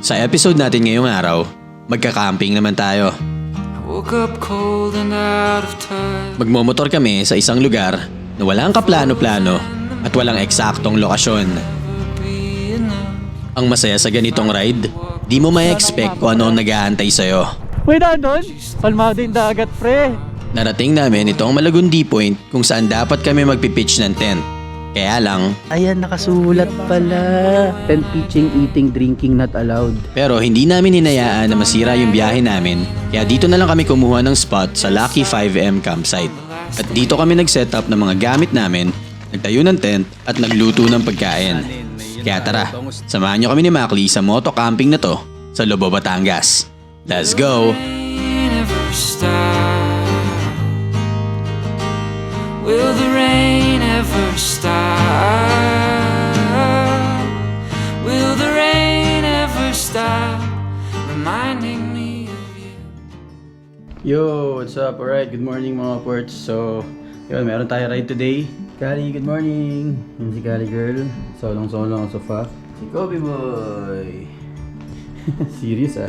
Sa episode natin ngayong araw, magka-camping naman tayo. Magmomotor kami sa isang lugar na walang kaplano-plano at walang eksaktong lokasyon. Ang masaya sa ganitong ride, di mo may expect kung ano ang nag-aantay sa'yo. Uy, doon? Palmado yung dagat, pre. Narating namin itong Malagundi Point kung saan dapat kami magpipitch ng tent. Kaya lang, Ayan, nakasulat pala. Tent pitching, eating, drinking not allowed. pero hindi namin hinayaan na masira yung biyahe namin kaya dito na lang kami kumuha ng spot sa Lucky 5M campsite. At dito kami nag-set up ng mga gamit namin, nagtayo ng tent at nagluto ng pagkain. Kaya tara, samahan nyo kami ni Macli sa moto camping na to sa Lobo, Batangas. Let's go! Rain ever stop? Yo, what's up? Alright, good morning mga ports. So, yun, meron tayo ride today. Kali, good morning. Yan si Kali girl. Solong-solong ang sofa. Si Kobe boy. Serious ah.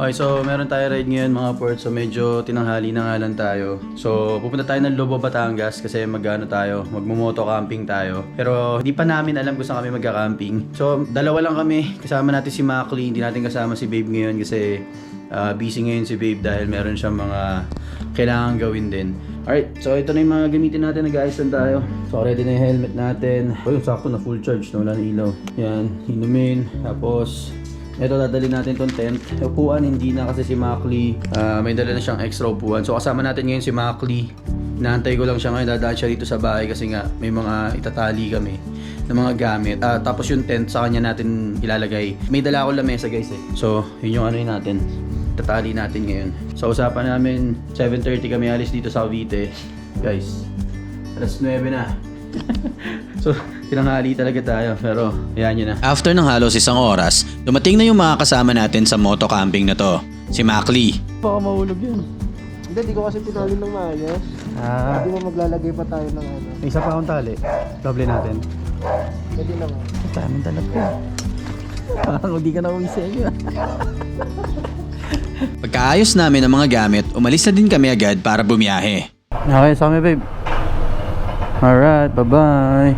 Okay, so meron tayo ride ngayon mga ports. So medyo tinanghali na nga lang tayo. So pupunta tayo ng Lobo, Batangas kasi magano tayo, magmumoto camping tayo. Pero hindi pa namin alam kung saan kami magka-camping. So dalawa lang kami. Kasama natin si Macli. Hindi natin kasama si Babe ngayon kasi Ah, busy ngayon si Babe dahil meron siyang mga kailangan gawin din. Alright, so ito na yung mga gamitin natin. Nag-ayos lang tayo. So ready na yung helmet natin. Oh, yung sakto na full charge na wala na ilaw. Yan, inumin. Tapos, ito dadali natin tong tent. Upuan, hindi na kasi si Macli. ah, may dala na siyang extra upuan. So kasama natin ngayon si Macli. Inaantay ko lang siya ngayon. Dadaan siya dito sa bahay kasi nga may mga itatali kami ng mga gamit. Ah, tapos yung tent sa kanya natin ilalagay. May dala ako lamesa guys eh. So, yun yung ano yun natin. Tatali natin ngayon. So, usapan namin 7.30 kami alis dito sa Cavite. Guys, alas 9 na. so, tinanghali talaga tayo. Pero, yan yun na. After ng halos isang oras, dumating na yung mga kasama natin sa moto camping na to. Si Macli, Baka mahulog yun. Hindi, di ko kasi tinali ng maayos. Ah, Hindi mo maglalagay pa tayo ng ano. may isa pa akong tali. Doble natin. Pwede naman. Daming dalag ko. Parang hindi ka na uwi sa inyo. pagkaayos namin ng mga gamit, umalis na din kami agad para bumiyahe. Okay, sa amin, babe. Alright, bye-bye.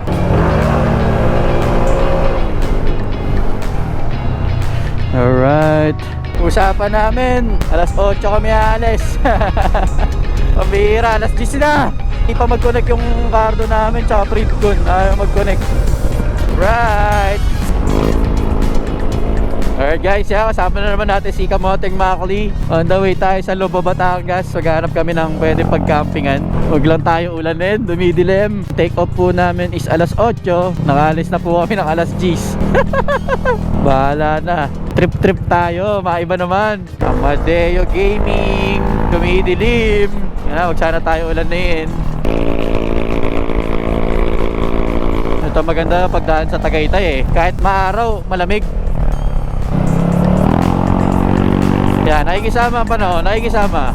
Alright. Usapan namin, alas 8 kami alis. Pambihira, alas 10 na. Hindi pa mag-connect yung cardo namin, tsaka Pritgun. Ayaw mag-connect. Right. Alright guys, yeah, kasama na naman natin si Kamoteng Makli. On the way tayo sa Lobo, Batangas. Maghanap kami ng pwede pagcampingan. Huwag lang tayo ulanin, dumidilim. Take off po namin is alas 8 Nakalis na po kami ng alas 10 Bahala na. Trip trip tayo, maiba naman. Amadeo Gaming Dumidilim. Yan, huwag sana tayo ulanin. Ito maganda pagdaan sa Tagaytay eh. Kahit maaraw, malamig Yan, nakikisama pa no, nakikisama.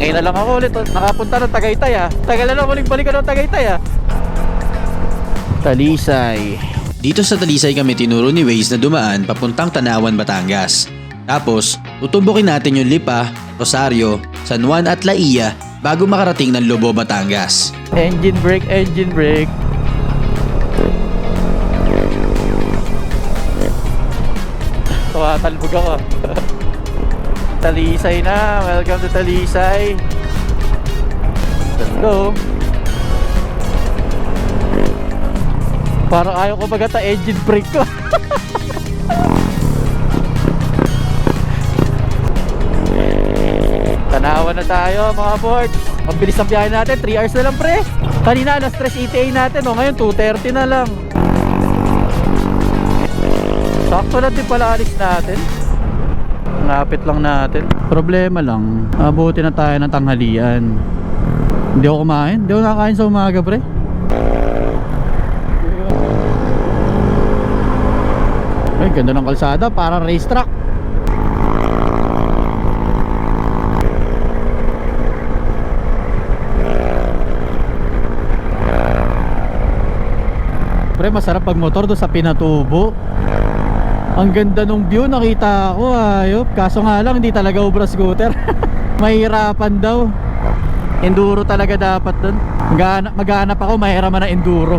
Ngayon na lang ako ulit, oh, nakapunta ng Tagaytay ah. Tagal na lang balikan ng Tagaytay ah. Talisay. Dito sa Talisay kami tinuro ni Waze na dumaan papuntang Tanawan, Batangas. Tapos, tutumbukin natin yung Lipa, Rosario, San Juan at Laia bago makarating ng Lobo, Batangas. Engine brake, engine brake. Tumatalbog ako. Talisay na. Welcome to Talisay. Let's go. Parang ayaw ko magata engine brake ko. Tanawan na tayo mga board. Ang bilis ng biyahe natin, 3 hours na lang pre. Kanina alas 3 ETA natin, oh. ngayon 2.30 na lang. Sakto na din pala alis natin. Lapit lang natin. Problema lang, abuti na tayo ng tanghalian. Hindi ako kumain, hindi ako nakakain sa umaga pre. Ay, ganda ng kalsada, parang racetrack. Pre, masarap pag motor do sa Pinatubo. Ang ganda nung view, nakita ko ayop. Kaso nga lang, hindi talaga obra scooter. Mahirapan daw. Enduro talaga dapat dun. Maghanap, maghanap ako, mahirama na enduro.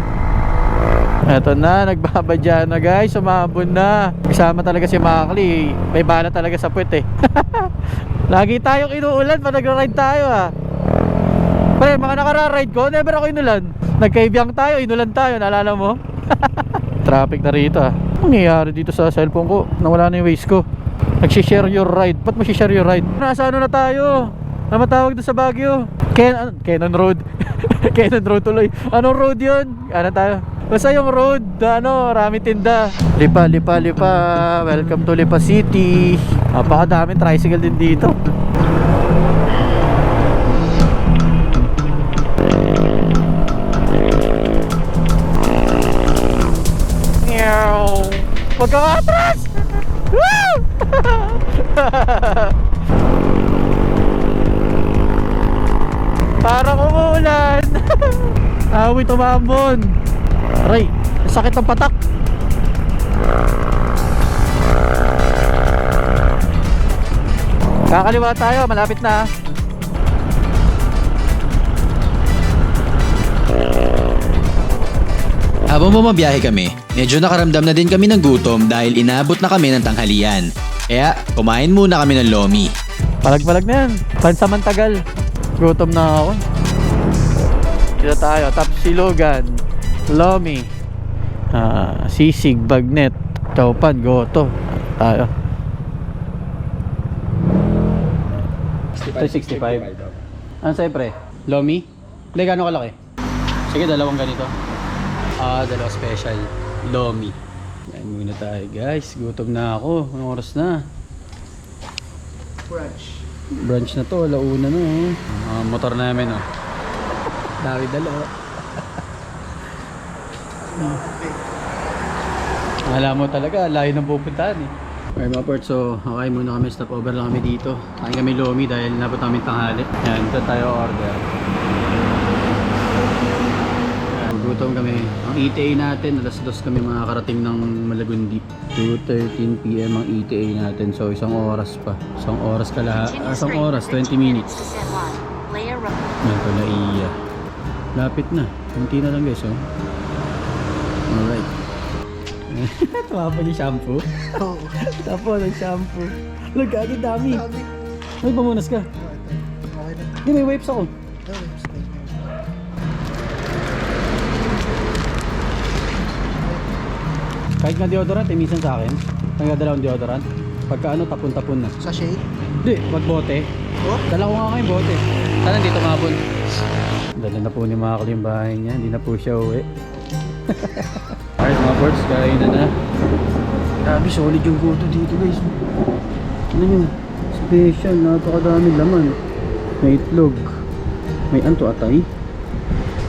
Eto na, nagbabadya na guys, sumabon na. Kasama talaga si Makli. May bala talaga sa puwet eh. Lagi tayong inuulan pa nagra-ride tayo ah. Pre, mga nakara-ride ko, never ako inulan. Nagkaibiyang tayo, inulan tayo, naalala mo? Traffic na rito ah. Nangyayari dito sa cellphone ko? Nawala na yung waste ko. Nagsishare your ride. Ba't share your ride? Nasa ano na tayo? Ano matawag doon sa Baguio? Ken ano? Kenon Road. Kenon Road tuloy. Anong road yun? Ano tayo? Basta yung road, ano, marami tinda. Lipa, lipa, lipa. Welcome to Lipa City. Napakadaming tricycle din dito. Huwag kang atras! Woo! Parang umuulan. Awi tumambon. Aray, sakit ng patak. Kakaliwa tayo, malapit na. Habang bumabiyahe kami, medyo nakaramdam na din kami ng gutom dahil inabot na kami ng tanghalian. Kaya kumain muna kami ng lomi. Palag-palag na yan. Pansamantagal. Gutom na ako. Dito tayo. Tapsilogan. Lomi. Ah, sisig, bagnet. Chowpan, goto. Tayo. 65. Ano sa'yo pre? Lomi? Hindi, gano'ng kalaki? Sige, dalawang ganito. Ah, dalawa special. Lomi. Yan muna tayo guys. Gutom na ako. Anong oras na? Brunch. Branch na to, launa na oh. Mga motor namin oh. Dami dala oh. Alam mo talaga, layo ng pupuntahan eh. Okay mga parts, so okay muna kami, stop over lang kami dito. Kain kami lomi dahil nabot namin tanghali. Yan, ito tayo order. Yan, gutom kami. Ang ETA natin, alas dos kami makakarating ng Malagundi. 2.13pm ang ETA natin, so isang oras pa. Isang oras ka lahat. Continue isang oras, for 20 two minutes. Yan pala iya. Lapit na. Kunti na lang guys, oh. Alright. Tawa pa yung shampoo. Oo. Tapo ng shampoo. Lagagi dami. Sabi. Ay, pamunas ka. Okay na. Hindi, may wipes ako. Okay, Kahit nga deodorant, eh, minsan sa akin. Nagdadala akong deodorant. Pagka ano, tapon-tapon na. Sachet? Hindi, wag bote. Oh? Dala ko nga ngayon bote. Sana dito mabon. Dala na po ni Makal yung bahay niya. Hindi na po siya uwi. Alright mga boards, kain na na. Grabe, solid yung goto dito guys. Ano nyo? Special, napakadami laman. May itlog. May anto atay.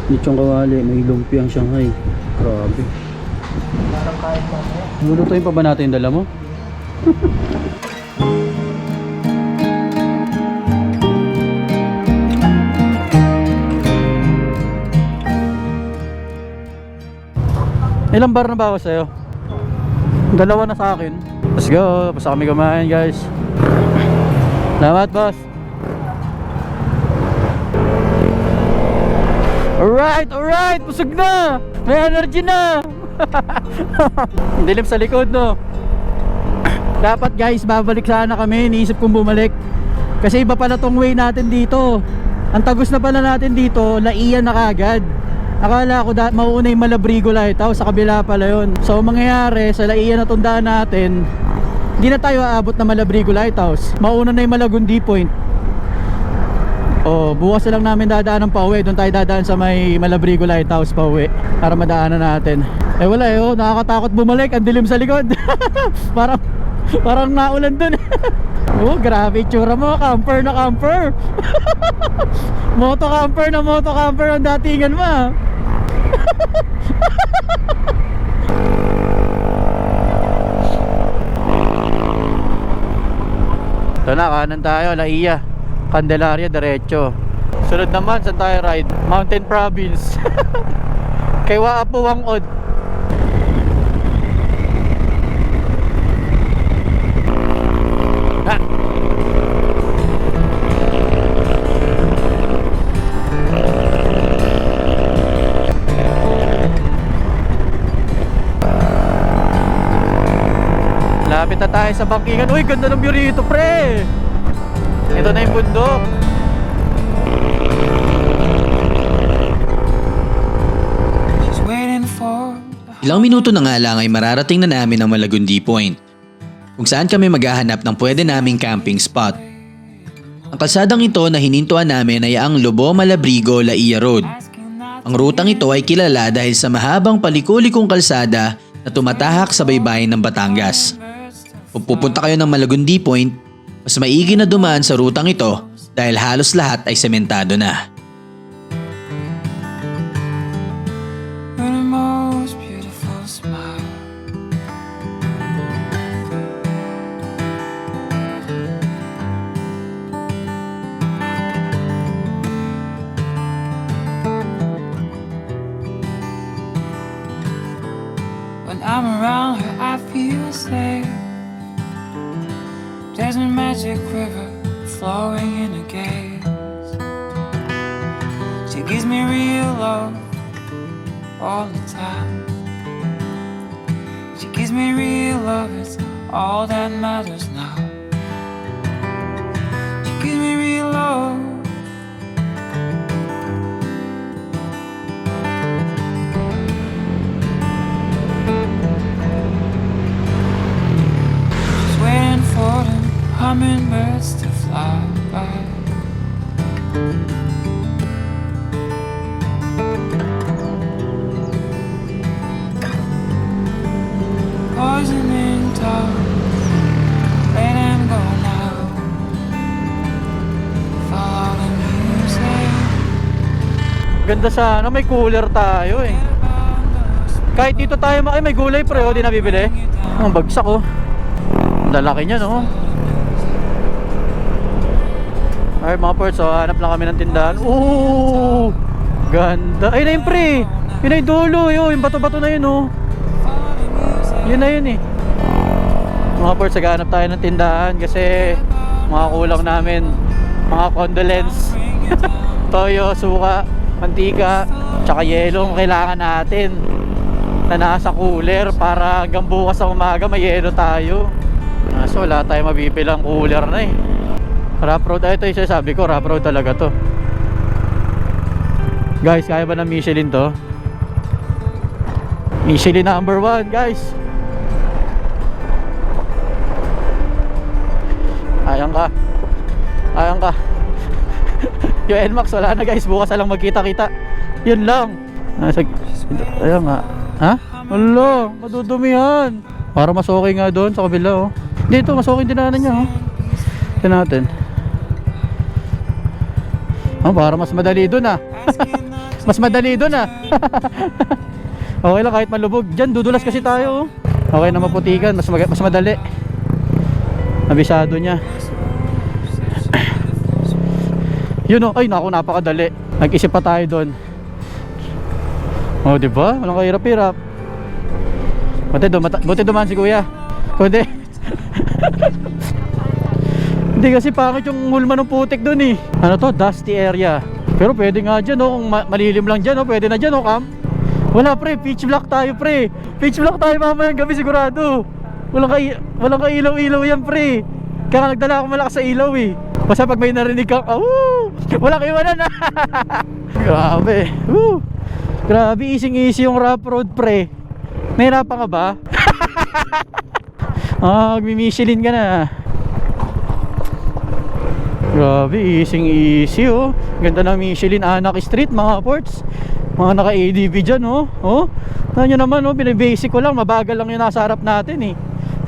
Nichong kawali, may lumpiang Shanghai. Grabe. Parang kahit mamaya. Lulutuin pa ba natin yung dala mo? Ilang bar na ba ako sa'yo? Dalawa na sa akin. Let's go. Basta kami kumain guys. Salamat boss. Alright, alright. Busog na. May energy na. Dilim sa likod no. Dapat guys, babalik sana kami. Iniisip kong bumalik. Kasi iba pala tong way natin dito. Ang tagos na pala natin dito, laiyan na kagad. Akala ko da yung Malabrigo Lighthouse, sa kabila pala yun. So ang mangyayari, sa laiyan na tundaan natin, hindi na tayo aabot na Malabrigo Lighthouse. Mauna na yung Malagundi Point. Oh, bukas na lang namin dadaan ng pauwi. Doon tayo dadaan sa may Malabrigo Lighthouse pauwi para madaanan natin. Eh wala eh, oh, nakakatakot bumalik. Ang dilim sa likod. parang parang naulan dun. oh, grabe itsura mo, camper na camper. moto camper na moto camper ang datingan mo. ah. Ito na, kanan tayo, Laia. Candelaria diretso. Sunod naman sa tayo ride? Mountain Province. Kay Waapuwang Od. Lapit na tayo sa bangkingan. Uy, ganda ng view rito, pre! Ito na yung bundok. Ilang minuto na nga lang ay mararating na namin ang Malagundi Point, kung saan kami maghahanap ng pwede naming camping spot. Ang kalsadang ito na hinintuan namin ay ang Lobo Malabrigo Laia Road. Ang rutang ito ay kilala dahil sa mahabang palikulikong kalsada na tumatahak sa baybayin ng Batangas. Kung pupunta kayo ng Malagundi Point, mas maigi na dumaan sa rutang ito dahil halos lahat ay sementado na. Ganda sana, may cooler tayo eh. Kahit dito tayo, ay may gulay pre, oh, di nabibili. Ang bagsak oh. Lalaki niya no. Alright mga ports, so hanap lang kami ng tindahan. Ooh! Ganda. Ay na yun pre! Yun yung dulo, yun. Yung bato-bato na yun oh. Yun na yun eh. Mga ports, naghahanap tayo ng tindahan kasi mga kulang namin. Mga condolence. Toyo, suka, mantika, tsaka yelo ang kailangan natin na nasa cooler para hanggang bukas ng umaga may yelo tayo. Kaso wala tayong mabibilang cooler na eh. Rough road, ay, ito yung sabi ko, rough road talaga to. Guys, kaya ba ng Michelin to? Michelin number 1, guys. Ayan ka. Yung NMAX wala na guys, bukas na lang magkita-kita. Yun lang. Nasa, ayan nga. Ha? Wala, madudumihan. Para mas okay nga doon sa kabila oh. Dito, mas okay din dinaanan niya oh. Ito natin. Oh, para mas madali doon ah. mas madali doon ah. okay lang kahit malubog. Diyan, dudulas kasi tayo oh. Okay na maputikan, mas, mas madali. Abisado niya. Yun oh, ay naku napakadali. Nag-isip pa tayo doon. Oh, di ba? Walang kahirap-hirap. Buti, dumata- buti dumaan si kuya. Kundi. Hindi kasi pangit yung hulma ng putik doon eh. Ano to? Dusty area. Pero pwede nga dyan oh. Kung ma- malilim lang dyan oh. Pwede na dyan oh, Cam. Wala pre. Pitch black tayo pre. Pitch black tayo mamayang gabi sigurado. Walang, kai walang kailaw-ilaw yan pre. Kaya nagdala ako malakas sa ilaw eh. Basta pag may narinig kang, oh, walang iwanan na. Grabe. Woo. Grabe, easy-easy yung rough road pre. Nahirapan ka ba? ah, magmi-Michelin ka na. Grabe, easy-easy oh. Ganda ng Michelin Anak Street mga ports. Mga naka-ADV dyan oh. Oh, nyo naman oh, binibasic ko lang. Mabagal lang yung nasa harap natin eh.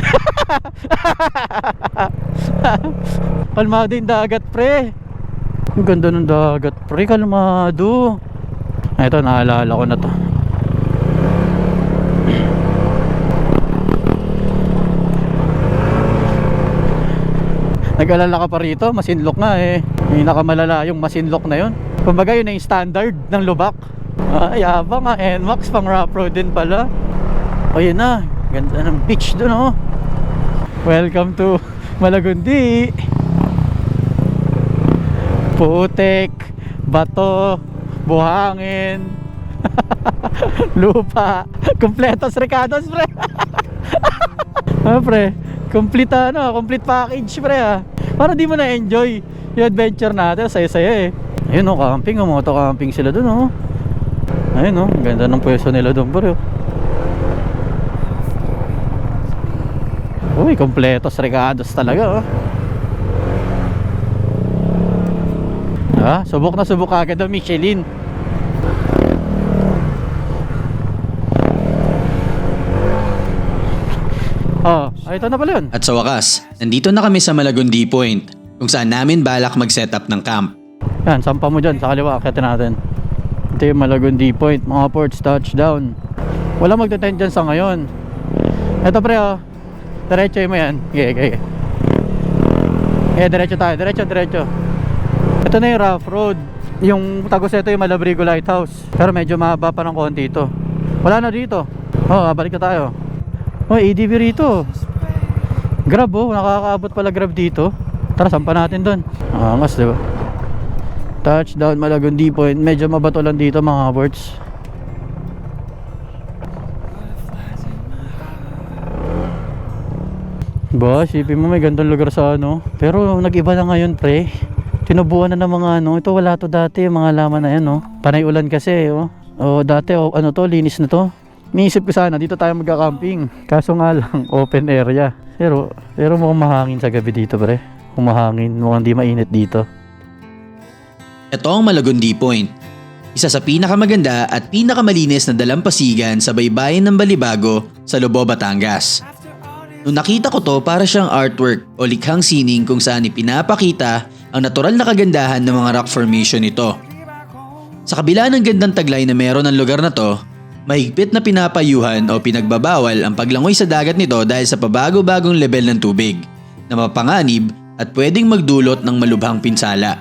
Kalmado yung dagat pre. Ang ganda ng dagat pre, kalmado. Ito, naalala ko na to. Nag-alala ka pa rito, masinlok nga eh. May nakamalala yung masinlok na yun. Kumbaga yun yung standard ng lubak. Ah, yabang nga, NMAX pang rough road din pala. O yun na, ganda ng beach dun oh. Welcome to Malagundi. Putek, bato, buhangin, lupa, kompletos recados pre. ah, pre, Complete ano, complete package pre ah. Para di mo na-enjoy yung adventure natin. Saya-saya eh. Ayun oh, camping. Oh, moto camping sila dun oh. Ayun oh, ang ganda ng pwesto nila dun pre oh. Uy, kompletos regados talaga oh. Ah, subok na subok agad ang Michelin. Oh, ay, ito na pala yun. At sa wakas, nandito na kami sa Malagundi Point kung saan namin balak mag-setup ng camp. Yan, sampa mo dyan, sa kaliwa, akitin natin. Ito yung Malagundi Point, mga ports, touchdown. Wala magte-tent dyan sa ngayon. Ito pre, oh. Diretso mo yan. Okay, okay. Eh, diretso tayo, diretso, diretso. Ito na yung rough road. Yung tagos ito yung Malabrigo Lighthouse. Pero medyo mahaba pa ng konti ito. Wala na dito. Oh, balik na tayo. Oh, ADV rito. Grab oh, nakakaabot pala grab dito. Tara, sampa natin doon. Angas, di ba? Touchdown Malagundi Point. Medyo mabato lang dito mga boards. Ba, sipin mo may gandang lugar sa ano. Pero nag-iba na ngayon pre. Tinubuan na ng mga ano. Ito wala to dati, mga laman na yan oh. Panay ulan kasi oh. Oh, dati oh, ano to, linis na to. Niisip ko sana dito tayo magka-camping. Kaso nga lang open area. Pero pero mukhang mahangin sa gabi dito pre. Humahangin, mukhang di mainit dito. Ito ang Malagundi Point. Isa sa pinakamaganda at pinakamalinis na dalampasigan sa baybayin ng Balibago sa Lobo, Batangas. Nung nakita ko to para siyang artwork o likhang sining kung saan ipinapakita ang natural na kagandahan ng mga rock formation nito. Sa kabila ng gandang taglay na meron ng lugar na to, mahigpit na pinapayuhan o pinagbabawal ang paglangoy sa dagat nito dahil sa pabago-bagong level ng tubig na mapanganib at pwedeng magdulot ng malubhang pinsala.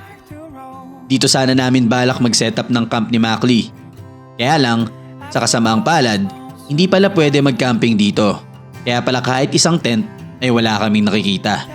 Dito sana namin balak mag-setup ng camp ni Mackley. Kaya lang, sa kasamaang palad, hindi pala pwede mag-camping dito. Kaya pala kahit isang tent ay wala kaming nakikita.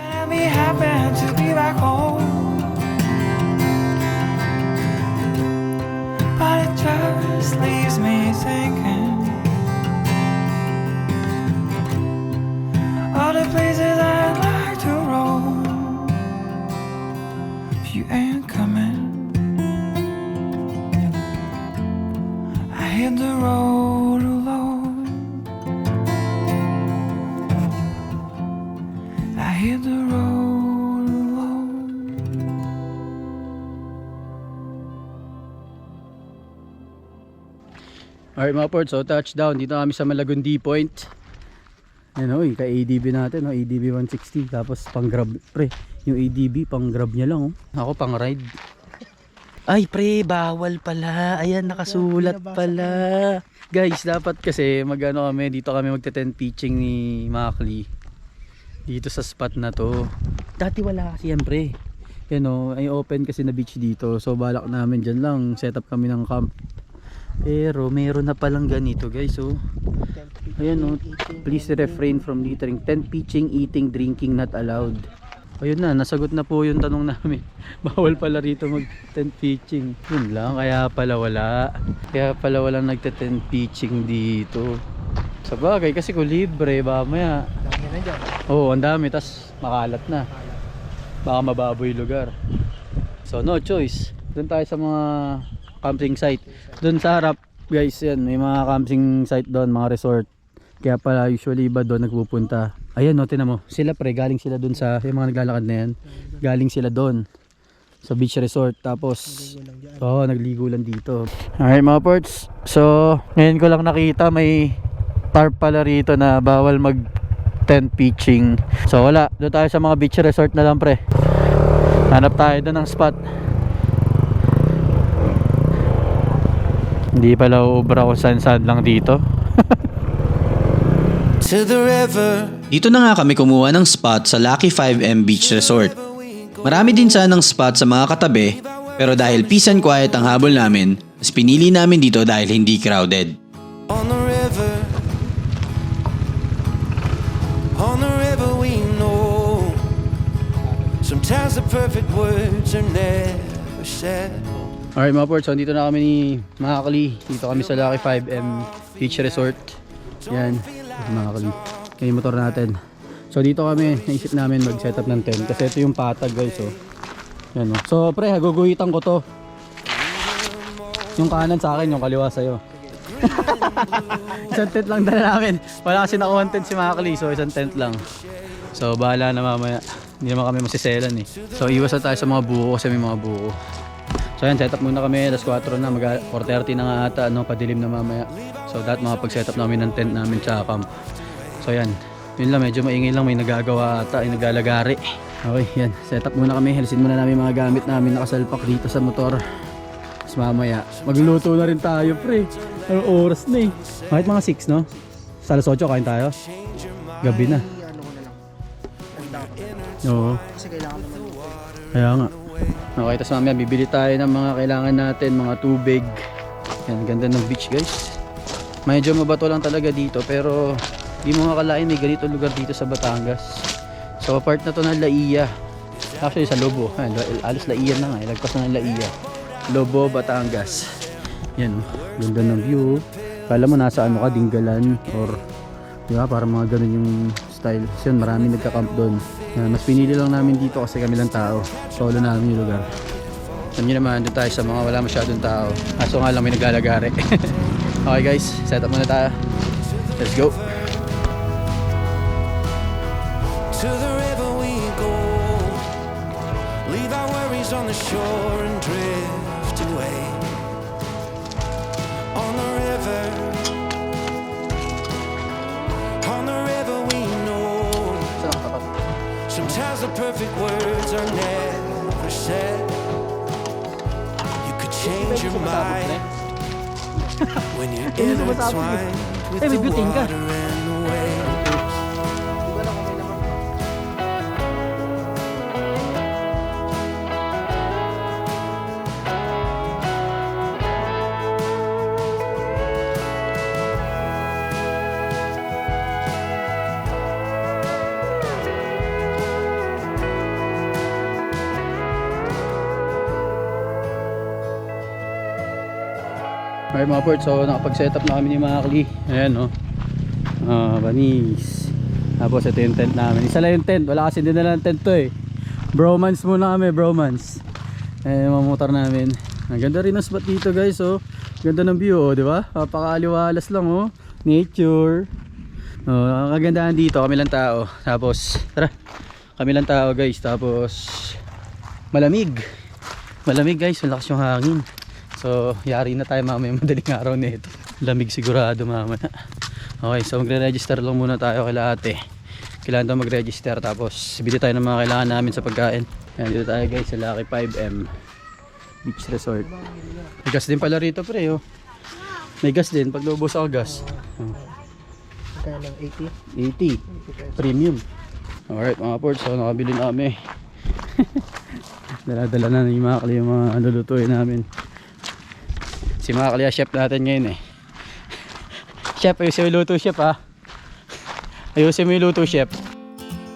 You ain't coming, I hit the road Alright mga ports, so touchdown. Dito kami sa Malagundi Point. Yan o, yung ka-ADB natin, no? ADB 160. Tapos pang grab, pre. Yung ADB, pang grab niya lang, oh. Ako pang ride. Ay, pre, bawal pala. Ayan, nakasulat pala. Guys, dapat kasi magano kami, dito kami magte-tent pitching ni Mackley. Dito sa spot na to. Dati wala kasi yan, pre. Yan o, ay open kasi na beach dito. So, balak namin dyan lang. Set up kami ng camp. Pero meron na palang ganito guys oh. Ayan oh. Please refrain from littering. Tent pitching, eating, drinking not allowed. Ayun na, nasagot na po yung tanong namin. Bawal pala rito mag tent pitching. Yun lang, kaya pala wala. Kaya pala wala nagte-tent pitching dito. Sa bagay, kasi kung libre, baka maya. Oo, ang dami. tas makalat na. Baka mababoy lugar. So, no choice. Doon tayo sa mga camping site. Doon sa harap, guys, yan. May mga camping site doon, mga resort. Kaya pala usually iba doon nagpupunta. Ayan, no, tinan mo. Sila pre, galing sila doon sa, yung mga naglalakad na yan. Galing sila doon. Sa beach resort. Tapos, oo, nagligo lang dito. Alright mga ports. So, ngayon ko lang nakita may tarp pala rito na bawal mag tent pitching. So wala, doon tayo sa mga beach resort na lang pre. Hanap tayo doon ng spot. Hindi pala uubra kung saan saan lang dito. To the river. Dito na nga kami kumuha ng spot sa Lucky 5M Beach Resort. Marami din sanang spot sa mga katabi, pero dahil peace and quiet ang habol namin, mas pinili namin dito dahil hindi crowded. On the river. On the river we know. Sometimes the perfect words are never said. Alright mga ports, so dito na kami ni Makakali. Dito kami sa Lucky 5M Beach Resort. Yan, Makakali. Yan yung motor natin. So dito kami, naisip namin mag-set up ng tent kasi ito yung patag guys oh. Yan oh. So pre, guguhitan ko to. Yung kanan sa akin, yung kaliwa sa'yo. isang tent lang dala namin. Wala kasi nakuha tent si Makali, so isang tent lang. So bahala na mamaya. Hindi naman kami masiselan eh. So iwas na tayo sa mga buko kasi may mga buko. So yan, setup muna kami. Alas 4 na, mag 4.30 na nga ata, ano, padilim na mamaya. So that makapag-setup namin ng tent namin sa camp. So yan, yun lang, medyo maingay lang, may nagagawa ata, ay naglalagari. Okay, yan, setup muna kami. Halisin muna namin mga gamit namin nakasalpak dito sa motor. Tapos mamaya, magluluto na rin tayo, pre. Anong oras na eh? Kahit mga 6, no? Sa alas 8, kain tayo. Gabi na. Ano ko na lang. Oo. Kasi kailangan naman. Kaya nga. Okay, tapos mamaya bibili tayo ng mga kailangan natin, mga tubig. Yan, ganda ng beach guys. Medyo mabato lang talaga dito pero di mo makalain may ganito lugar dito sa Batangas. So part na to ng Laia. Actually sa Lobo. La- alas Laia na nga. eh. Lagpas na ng Laia. Lobo, Batangas. Yan, ganda ng view. Kala mo nasa ano ka, Dinggalan or Di ba? Para mga ganun yung style. Kasi yun, marami nagka-camp doon. Yan, mas pinili lang namin dito kasi kami lang tao. Solo namin yung lugar. Alam nyo naman, doon tayo sa mga wala masyadong tao. Kaso nga lang may naglalagari. okay guys, set up muna tayo. Let's go. To the river we go. Leave our worries on the shore the perfect words are never said. You could change your mind when you're intertwined with the water Okay mga birds, so nakapag-set up na kami ni Makli. Ayan oh. Ah, banis. Tapos ito yung tent namin. Isa lang yung tent, wala kasi din na tent to eh. Bromance muna kami, bromance. Ayan yung mga motor namin. Ang ganda rin ng spot dito guys oh. Ganda ng view oh, di ba? Napakaaliwalas lang oh. Nature. Oh, ang kagandahan dito, kami lang tao. Tapos, tara. Kami lang tao guys. Tapos, malamig. Malamig guys, malakas yung hangin. So, yari na tayo mamaya madaling araw na ito. Lamig sigurado mamaya. Okay, so magre-register lang muna tayo kay ate. Kailangan tayo mag-register tapos bili tayo ng mga kailangan namin sa pagkain. Ayan, dito tayo guys sa Lucky 5M Beach Resort. May gas din pala rito pre oh. May gas din pag naubos ako gas. Oh, Kaya lang 80. 80 premium. Alright mga ports, so nakabili na kami. Dala-dala na yung mga lulutuin namin. Si Makali ang chef natin ngayon eh. chef, ayusin mo yung luto chef ha. Ayusin mo yung luto chef.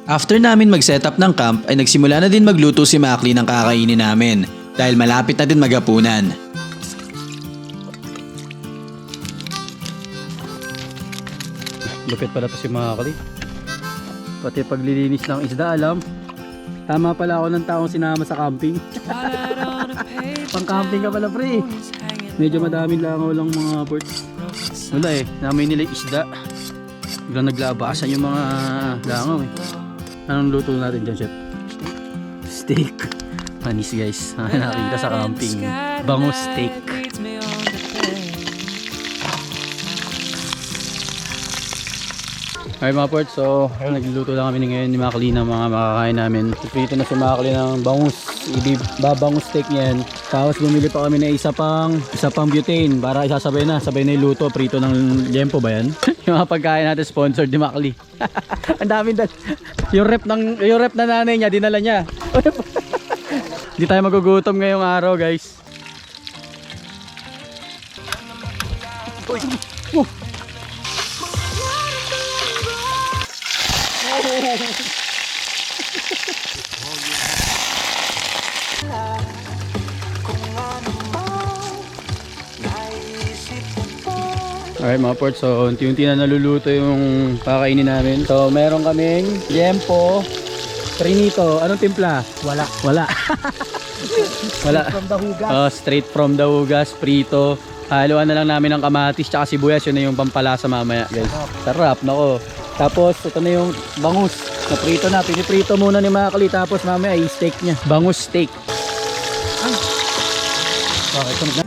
After namin mag-setup ng camp ay nagsimula na din magluto si Makli ng kakainin namin dahil malapit na din magapunan. Lupit pala to si Makali. Pati paglilinis ng isda alam. Tama pala ako ng taong sinama sa camping. Pang camping ka pala pre. Medyo madaming langaw lang mga ports. Wala eh, namin nila isda. Biglang naglabasan yung mga langaw eh. Anong luto natin dyan, chef? Steak. Panis guys. Nakita sa camping. Bango steak. Okay mga ports, so ayun, nagluluto lang kami ngayon ni Makali ng mga makakain namin. Prito na si Makali ng bangus. Ibi, babangus steak niyan. Tapos bumili pa kami ng isa pang, isa pang butane para isasabay na, sabay na yung luto. Prito ng liempo ba yan? yung mga pagkain natin sponsored ni Makali. Ang daming dal. yung rep ng, yung rep na nanay niya, dinala niya. Hindi tayo magugutom ngayong araw guys. Uy. Alright mga ports, so unti-unti na naluluto yung pakainin namin. So meron kaming yempo, trinito. Anong timpla? Wala. Wala. Wala. From the hugas. Oh, straight from the hugas, prito. Haluan na lang namin ng kamatis tsaka sibuyas. Yun na yung pampalasa mamaya, guys. Sarap, nako. Tapos, ito na yung bangus. Na prito na. Piniprito muna ni Makali. Tapos mamaya, i-steak niya. Bangus steak. Okay, ito na.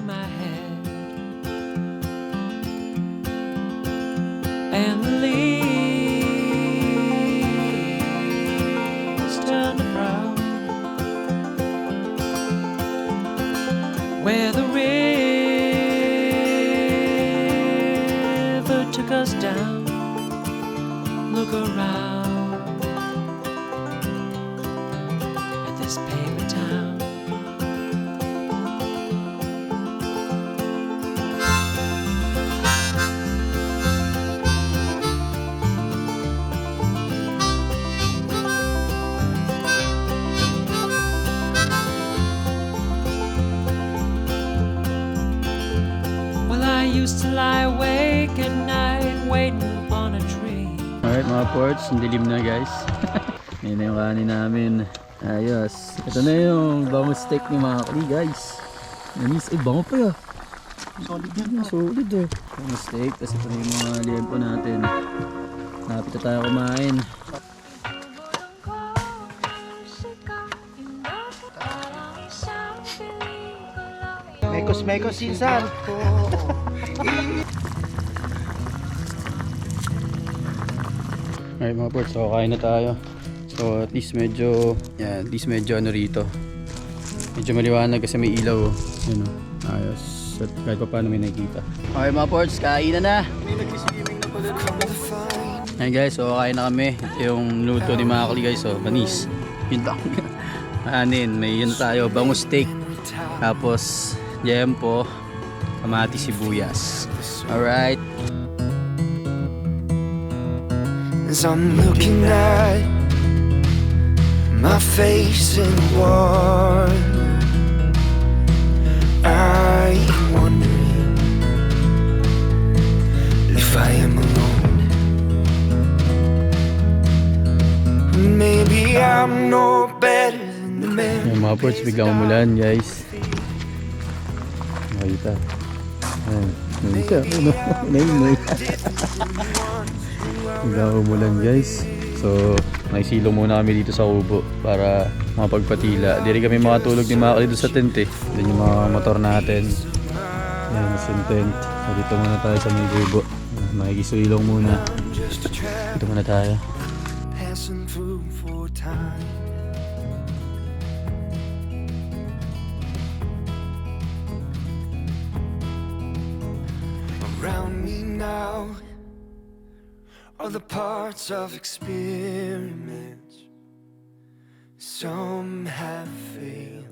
Took us down. Look around Mga ports, ang dilim na guys. Ngayon na yung kanin namin. Ayos. Ito na yung bangus steak ni Makali guys. Nanis, eh bango pa ya. Solid yan. Solid eh. Bangus steak, tapos ito na yung mga liempo natin. Lapit na tayo kumain. Mekos mekos sinsan. Alright mga ports, so kain na tayo. So at least medyo, yeah, at least medyo ano rito. Medyo maliwanag kasi may ilaw. oh. Yun oh. Ayos. At kahit pa paano may nakikita. Okay mga ports, kain na na. Ayun guys, so kain na kami. Ito yung luto ni Makali guys, so banis. Yun lang. Anin, may yun tayo, bangus steak. Tapos, yempo, kamati sibuyas. Alright. As I'm looking at my face in the wonder, I am wondering if I am alone. Maybe I'm no better than the man. Yung mga ports, biglang umulan guys. Makita. Ayan. Nakita. Ano? Nainoy. biglang umulan guys. So, naisilo muna kami dito sa kubo para mapagpatila. Di rin kami makatulog ni Makali doon sa tent eh. Doon yung mga motor natin. Ayan, yung tent. So, dito muna tayo sa may kubo. Makikisulong muna. Dito muna tayo. passing through for time. Now are the parts of experiments. Some have failed,